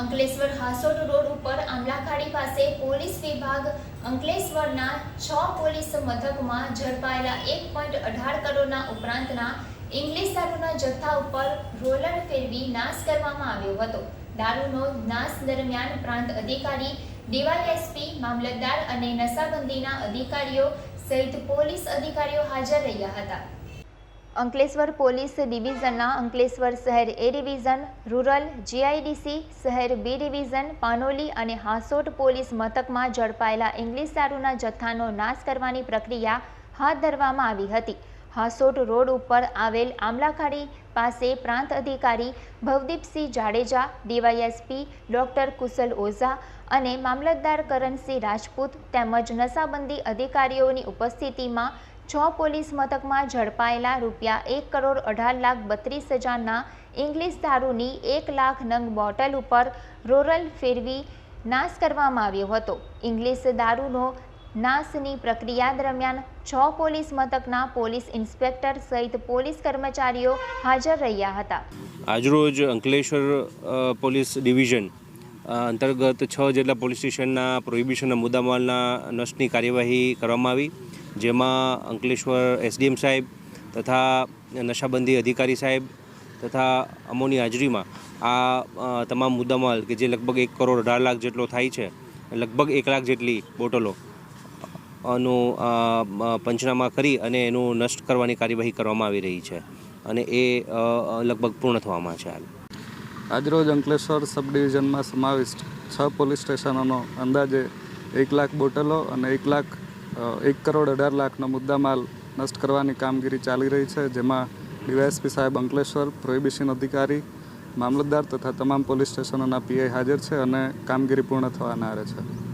Ankleshwar Hansot road ઉપર આમલાખાડી પાસે police વિભાગ અંકલેશ્વરના છ પોલીસ મથકમાં ઝડપાયેલા એક પોઈન્ટ અઢાર કરોડના ઉપરાંતના ઇંગ્લિશ દારૂના જથ્થા ઉપર રોલર ફેરવી નાશ કરવામાં આવ્યો હતો. દારૂનો નાશ દરમિયાન પ્રાંત અધિકારી, ડીવાયએસપી, મામલતદાર અને નશાબંધીના અધિકારીઓ સહિત પોલીસ અધિકારીઓ હાજર રહ્યા હતા. અંકલેશ્વર પોલીસ ડિવિઝનના અંકલેશ્વર શહેર એ ડિવિઝન, રૂરલ જીઆઈડીસી શહેર બી ડિવિઝન, પાનોલી અને હાસોટ પોલીસ મથકમાં ઝડપાયેલા ઇંગ્લિશ દારૂના જથ્થાનો નાશ કરવાની પ્રક્રિયા હાથ ધરવામાં આવી હતી. હાસોટ રોડ ઉપર આવેલ આમલાખાડી પાસે પ્રાંત અધિકારી ભવદીપસિંહ જાડેજા, ડીવાયએસપી ડોક્ટર કુશલ ઓઝા અને મામલતદાર કરણસિંહ રાજપૂત તેમજ નશાબંધી અધિકારીઓની ઉપસ્થિતિમાં છ પોલીસ મથકમાં ઝડપાયેલા રૂપિયા એક કરોડ અઢાર લાખ બત્રીસ હજારના ઇંગ્લિશ દારૂની એક લાખ નંગ બોટલ ઉપર રોરલ ફેરવી નાશ કરવામાં આવ્યો હતો. ઇંગ્લિશ દારૂનો નાશની પ્રક્રિયા દરમિયાન છ પોલીસ મથકના પોલીસ ઇન્સ્પેક્ટર સહિત પોલીસ કર્મચારીઓ હાજર રહ્યા હતા. આજરોજ અંકલેશ્વર પોલીસ ડિવિઝન અંતર્ગત છ જેટલા પોલીસ સ્ટેશનના પ્રોહિબિશનના મુદ્દામાલના નશની કાર્યવાહી કરવામાં આવી. જેમાં અંકલેશ્વર એસડીએમ સાહેબ તથા નશાબંધી અધિકારી સાહેબ તથા અમોની હાજરીમાં આ તમામ મુદ્દામાલ કે જે લગભગ એક કરોડ અઢાર લાખ જેટલો થાય છે, લગભગ એક લાખ જેટલી બોટલો નું પંચનામા કરી અને એનું નષ્ટ કરવાની કાર્યવાહી કરવામાં આવી રહી છે અને એ લગભગ પૂર્ણ થવામાં છે હાલ. આજરોજ અંકલેશ્વર સબ ડિવિઝનમાં સમાવિષ્ટ છ પોલીસ સ્ટેશનોનો અંદાજે એક લાખ બોટલો અને એક લાખ એક કરોડ અઢાર લાખનો મુદ્દામાલ નષ્ટ કરવાની કામગીરી ચાલી રહી છે, જેમાં ડીવાયએસપી સાહેબ અંકલેશ્વર, પ્રોહિબિશન અધિકારી, મામલતદાર તથા તમામ પોલીસ સ્ટેશનોના પીઆઈ હાજર છે અને કામગીરી પૂર્ણ થવાના આરે છે.